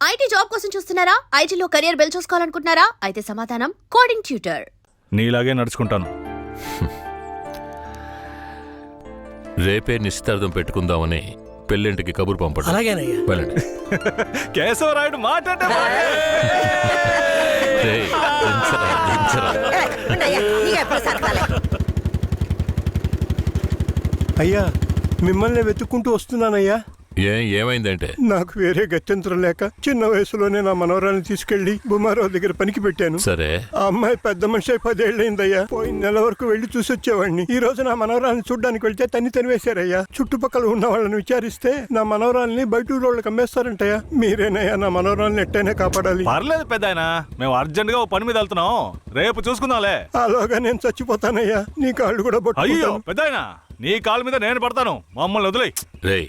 IT job కోసం చూస్తున్నారా? ఐటీలో కెరియర్ బిల్డ్ చూసుకోవాలనుకుంటున్నారా? అయితే సమాధానం కోడింగ్ ట్యూటర్ నీలాగే నడుచుకుంటాను. రేపే నిశ్చితార్థం పెట్టుకుందామని పెళ్ళింటికి కబురు పంపడం. అలాగేనయ్యా. వెళ్ళండి. కేశవరాయుడు రేయ్, దించరా, దించరా. అయ్యా మిమ్మల్ని వెతుక్కుంటూ వస్తున్నానయ్యా. ఏం ఏమైందంటే? నాకు వేరే గత్యంతరం లేక చిన్న వయసులోనే నా మనవరాలను తీసుకెళ్ళి బుమారావు దగ్గర పనికి పెట్టాను. సరే. ఆ అమ్మాయి పెద్ద మనిషి అయి పదేళ్ళైందయ్యా పోయిన నెల వరకు వెళ్ళి చూసి వచ్చేవాడిని ఈ రోజు నా మనవరాలను చూడ్డానికి వెళ్తే తన్ని తనివేశారయ్యా. చుట్టుపక్కల ఉన్న వాళ్ళని విచారిస్తే నా మనవరాల్ని బయట ఊరోళ్ళకి అమ్మేస్తారంటయ్యా. మీరేనయ్యా నా మనవరాల్ని ఎట్టయినా కాపాడాలి. పర్లేదు పెద్ద మేము అర్జెంట్గా ఓ పని మీద వెళ్తున్నాం. రేపు చూసుకుందాంలే. అలాగా నేను చచ్చిపోతానయ్యా. నీ కాళ్ళు కూడా అయ్యో పట్టుకుంటాను పెద్ద నీ కాళ్ళ మీద నేను పడతాను. మమ్మల్ని వదిలే రేయ్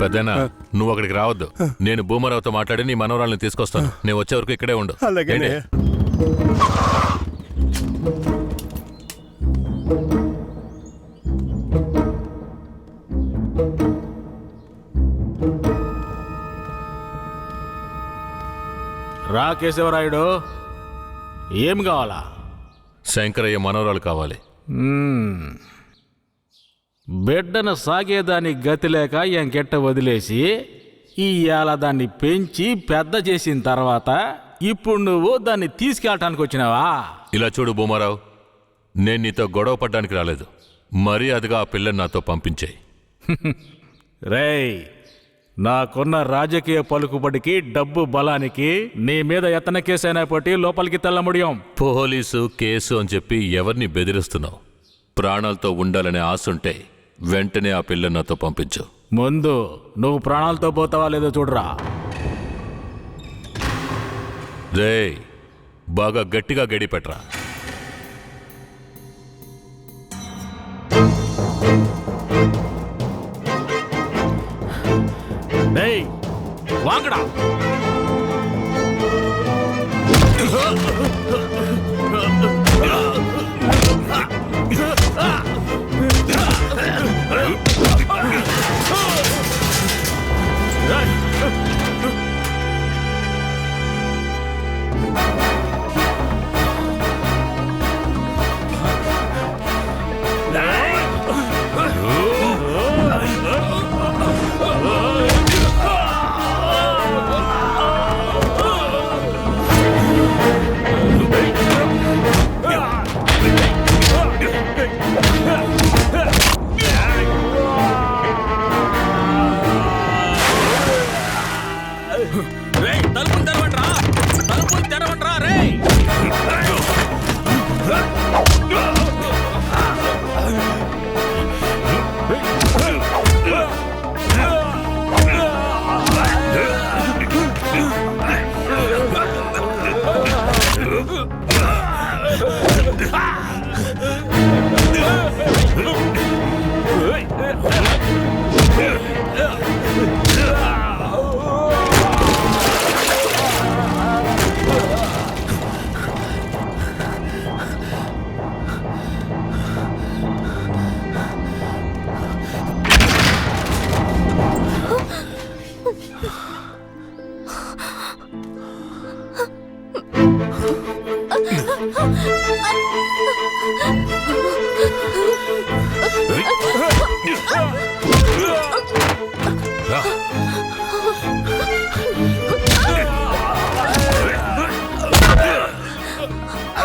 పెద్దనా నువ్వు అక్కడికి రావద్దు. నేను భూమరావుతో మాట్లాడి నీ మనవరాల్ని తీసుకొస్తాను. నేను వచ్చే వరకు ఇక్కడే ఉండు. అలాగేనే. ఏంటి? రా కేశవరాయుడు. ఏం కావాలా? శంకరయ్య మనవరాలు కావాలి. బిడ్డను సాగేదాని గతి లేక ఎంకెట్ట వదిలేసి ఇవాళ దాన్ని పెంచి పెద్ద చేసిన తర్వాత ఇప్పుడు నువ్వు దాన్ని తీసుకెళ్ళటానికి వచ్చినావా? ఇలా చూడు భూమారావు నేను నీతో గొడవ పడ్డానికి రాలేదు. మర్యాదగా ఆ పిల్లని నాతో పంపించేయి. రేయ్ నాకున్న రాజకీయ పలుకుబడికి డబ్బు బలానికి నీ మీద ఎత్తన కేసైనా పట్టి లోపలికి తెల్ల ముడియం పోలీసు కేసు అని చెప్పి ఎవరిని బెదిరిస్తున్నావు? ప్రాణాలతో ఉండాలనే ఆశుంటే వెంటనే ఆ పిల్లని నాతో పంపించు. ముందు నువ్వు ప్రాణాలతో పోతావా లేదో చూడరా. రేయ్ బాగా గట్టిగా గడి పెట్టరా. డేయ్ వాంగడా.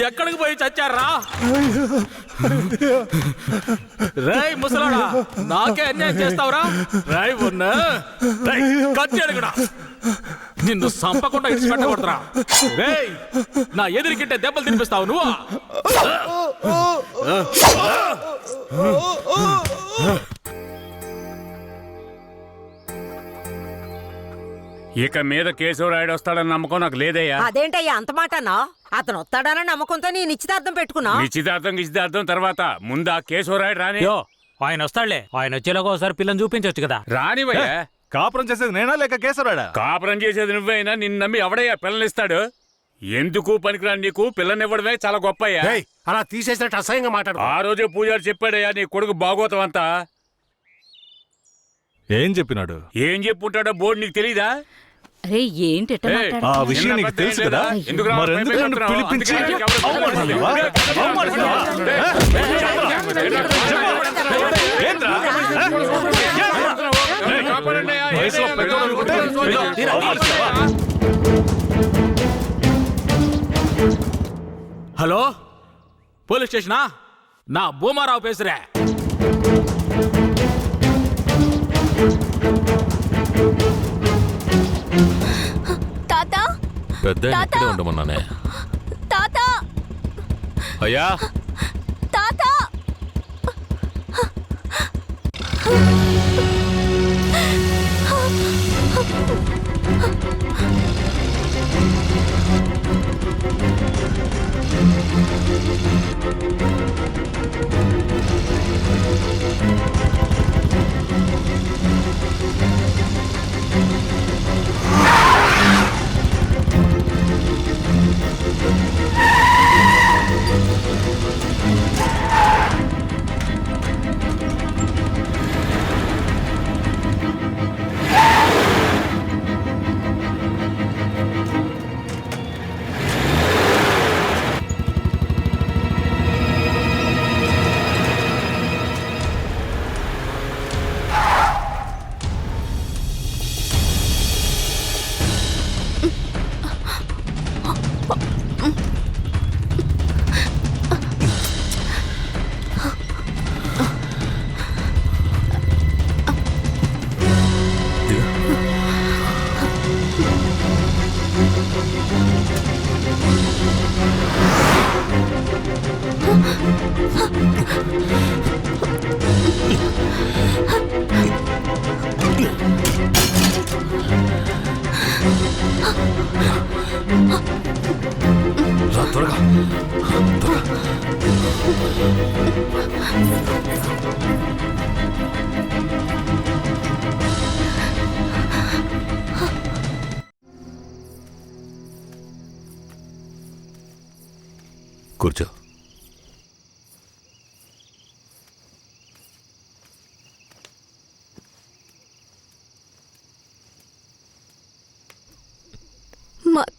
ఎక్కడికి పోయి చచ్చారా రేయ్ ముసలాడా నాకే అన్యాయం చేస్తావురా రాయ్ ఉన్న నిన్ను సంపకుండా ఇచ్చి పెట్టకూడదురా రేయ్ నా ఎదురుకింటే దెబ్బలు తినిపిస్తావు నువ్వు ఇక మీద కేశవరాయుడు వస్తాడని నమ్మకం నాకు లేదయ్యా. అదేంటయ్యా అంత మాటనా అతను వస్తాడన్న నమ్మకంతో నీ నిశ్చితార్థం పెట్టుకున్నా? నిశ్చితార్థం నిశ్చితార్థం తర్వాత ముందు ఆ కేశవరాయుడు రాని. యో ఆయన వస్తాడులే. ఆయన వచ్చేలాగా ఒకసారి పిల్లని చూపించవచ్చు కదా. రానివయ్యా. కాపురం చేసేది నేనా లేక కేసరాడా కాపురం చేసేది నువ్వైనా నిన్ను నమ్మి ఎవడయ్యా పిల్లనిస్తాడు? ఎందుకు పనికిరాని నీకు? పిల్లనివ్వడమే చాలా గొప్పయ్యా. అలా తీసేసినట్టు అసహ్యంగా మాట్లాడు ఆ రోజే పూజారి చెప్పాడయ్యా నీ కొడుకు బాగోతం అంతా. ఏం చెప్పినాడు ఏం చెప్పుంటాడో బోర్డు నీకు తెలీదా అరే ఏంటి ఆ విషయం నీకు తెలుసు కదా నన్ను? పిలిపించి అవమానిస్తావా? ఏంట్రా? వయసులో పెద్దోడు అనుకుంటే అవమానిస్తావా? హలో పోలీస్ స్టేషనా నా భూమారావు పేసురే పెద్ద ఇక్కడే ఉండమన్నానే. తాత! అయ్యా! తాత! రా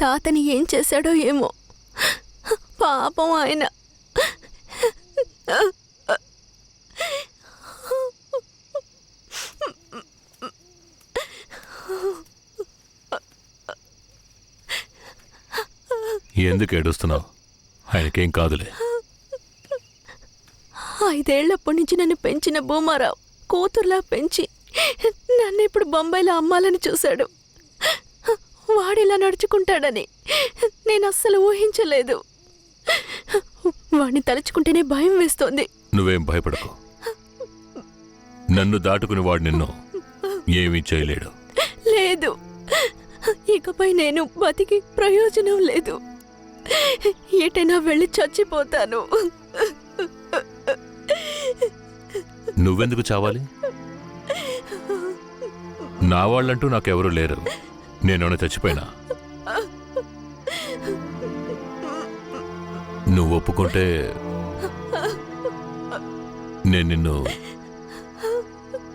తాతని ఏం చేశాడో ఏమో. పాపం ఆయన. ఎందుకు ఏడుస్తున్నావు? ఆయనకేం కాదులే. ఐదేళ్ళప్పటి నుంచి నన్ను పెంచిన భూమారావు కూతుర్లా పెంచి నన్ను ఇప్పుడు బొంబాయిలో అమ్మాలని చూశాడు. వాడిలా నడుచుకుంటాడని నేను అస్సలు ఊహించలేదు. వాడిని తలుచుకుంటేనే భయం వేస్తోంది. నువ్వేం భయపడకు. నన్ను దాటుకుని వాడు నిన్ను ఏమీ చేయలేడు. లేదు. ఇకపై నేను బతికి ప్రయోజనం లేదు. ఎటైనా వెళ్ళి చచ్చిపోతాను. నువ్వెందుకు చావాలి? నా వాళ్ళంటూ నాకెవరూ లేరు. నేనేమైనా చచ్చిపోయినా? నువ్వు ఒప్పుకుంటే నేను నిన్ను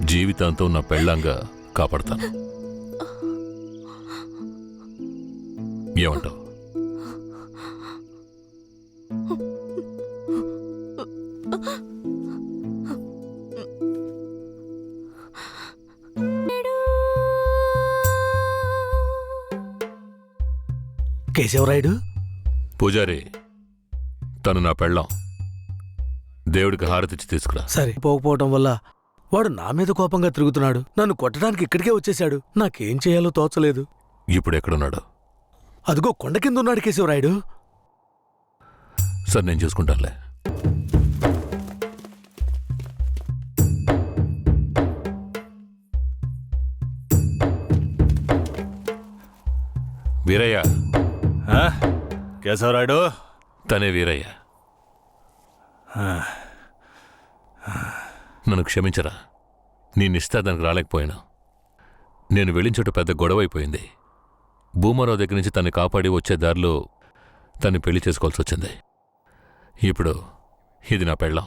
జీవితాంతం నా పెళ్ళంగా కాపాడతాను. ఏమంటావు? కేశవరాయుడు? పూజారి తను నా పెళ్ళాం. దేవుడికి హారతిచ్చి తీసుకురా. సరే. పోకపోవటం వల్ల వాడు నా మీద కోపంగా తిరుగుతున్నాడు. నన్ను కొట్టడానికి ఇక్కడికే వచ్చేశాడు. నాకేం చేయాలో తోచలేదు. ఇప్పుడు ఎక్కడున్నాడు? అదిగో కొండ కింద ఉన్నాడు కేశవరాయుడు. సరే నేను చూసుకుంటానులే. వీరయ్య? కేశవరాయుడు? తనే వీరయ్య. నన్ను క్షమించరా. నీ నిస్తాదానికి రాలేకపోయాను. నేను వెళ్ళిన చోట పెద్ద గొడవ అయిపోయింది భూమారావు దగ్గర నుంచి తన్ని కాపాడి వచ్చే దారిలో తన్ని పెళ్ళి చేసుకోవాల్సి వచ్చింది. ఇప్పుడు ఇది నా పెళ్ళం.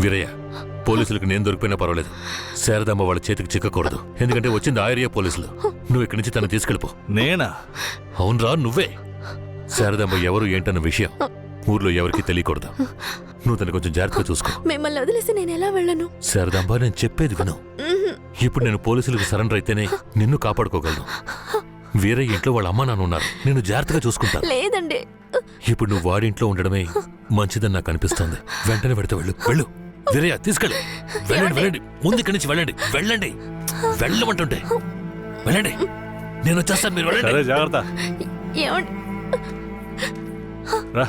వీరయ్య పోలీసులకు నేను దొరికిపోయినా పర్వాలేదు. శారదమ్మ వాళ్ళ చేతికి చిక్కకూడదు. ఎందుకంటే వచ్చింది ఆ ఏరియా పోలీసులు. నువ్వు ఇక్కడి నుంచి తను తీసుకెళ్ళిపో. నేనా? అవునరా నువ్వే. శారదమ్మ ఎవరు ఏంటన్న విషయం ఊర్లో ఎవరికీ తెలియకూడదు. నువ్వు తను కొంచెం జాగ్రత్తగా చూసుకో. మిమ్మల్ని వదిలేసి నేను ఎలా వెళ్ళను? శారదాంబ నేను చెప్పేది విను. ఇప్పుడు నేను పోలీసులకు సరెండర్ అయితేనే నిన్ను కాపాడుకోగలను. వేరే ఇంట్లో వాళ్ళ అమ్మ నాన్న ఉన్నారు. నేను జాగ్రత్తగా చూసుకుంటా. లేదండి. ఇప్పుడు నువ్వు వాడింట్లో ఉండడమే మంచిదని నాకు అనిపిస్తోంది. వెంటనే పెడితే వెళ్ళు. వెళ్ళు. వీరయ్య తీసుకెళ్ళు. వెళ్ళండి వెళ్ళండి. ముందు ఇక్కడి నుంచి వెళ్ళండి. వెళ్ళండి. వెళ్ళమంటుంటే. వెళ్ళండి. నేను వచ్చేస్తాను. మీరు వెళ్ళండి. జాగ్రత్త. ఏమండి? రా.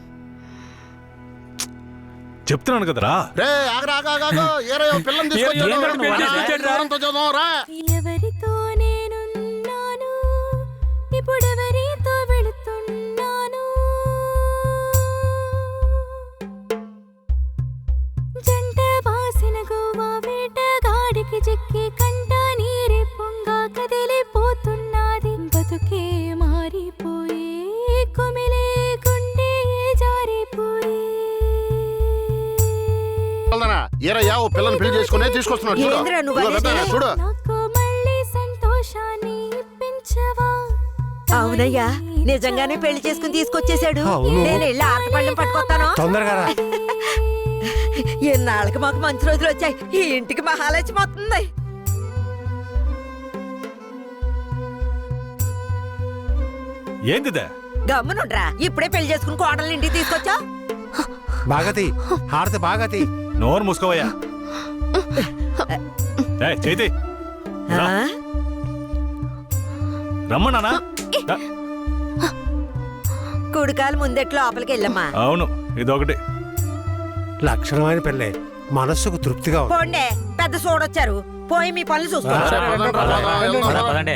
చెప్తున్నాను కదరా. రే ఆగరా ఆగా ఆగా ఏరయ్య పిల్లని ఏంటంటే పెళ్ళి ఎవరితో నేనున్నాను ఇప్పుడెవరితో ఏరయ్య ఓ పిల్లని పెళ్ళి చేసుకునే తీసుకొస్తున్నాడు. చూడు. ఏందిరా నువ్వు ఇదిగో అనేది? పెద్దనా, చూడు. నాకు మళ్ళీ సంతోషాన్ని ఇప్పించవా? అవునయ్యా నిజంగానే పెళ్ళి చేసుకుని తీసుకొచ్చేశాడు. నేను వెళ్ళి ఆటపళ్ళం పట్టుకొస్తాను. తొందరగా రా. ఎన్నాళ్ళకి మాకు మంచి రోజులు వచ్చాయి. ఈ ఇంటికి మహాలక్ష్మి వస్తుంది. ఏందిదే గమ్మునుండ్రా. ఇప్పుడే పెళ్ళి చేసుకుని కోడలు ఇంటికి తీసుకొచ్చా? బాగతి హారతి బాగతి నోరు మూసుకోవయ్యా. చేతి. రమ్మన్నానా రా. ఉడకాలు ముందెట్లో లోపలికి వెళ్ళమ్మా. అవును ఇదొకటి. లక్షణమైన పెళ్ళే. మనస్సుకు తృప్తిగా ఉంది. పోండే పెద్ద చూడొచ్చారు పోయి మీ పనులు చూసుకోండి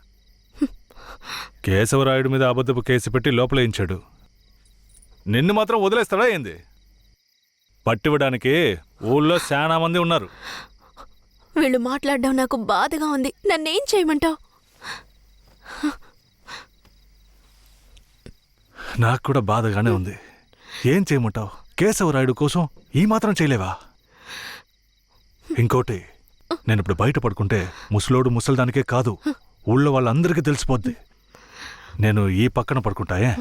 కేశవరాయుడు మీద అబద్ధపు కేసు పెట్టి లోపలేయించాడు. నిన్ను మాత్రం వదిలేస్తాడా ఏంది? పట్టివ్వడానికి ఊళ్ళో చాలా మంది ఉన్నారు. వీళ్ళు మాట్లాడడం నాకు బాధగా ఉంది. నన్నేం చేయమంటావు? నాకు కూడా బాధగానే ఉంది. ఏం చేయమంటావు? కేశవరాయుడు కోసం ఈ మాత్రం చేయలేవా? ఇంకోటి నేను ఇప్పుడు బయట పడుకుంటే ముసలోడు ముసలిదానికే కాదు ఊళ్ళో వాళ్ళందరికీ తెలిసిపోద్ది. నేను ఈ పక్కన పడుకుంటాయే?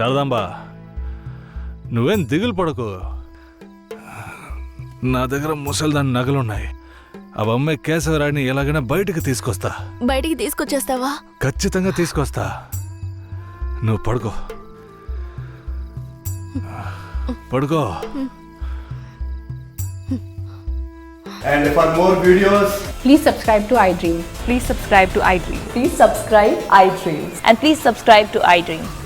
శారదాంబా నువ్వేం దిగులు పడకు నా దగ్గర ముసలిదాని నగలున్నాయి అవి అమ్మే కేశవరాయుడిని ఎలాగైనా బయటికి తీసుకొస్తా బయటికి తీసుకొచ్చేస్తావా ఖచ్చితంగా తీసుకొస్తా నువ్వు పడుకో పడుకో and for more videos Please subscribe to iDream. Please subscribe to iDream. Please subscribe iDream. And please subscribe to iDream.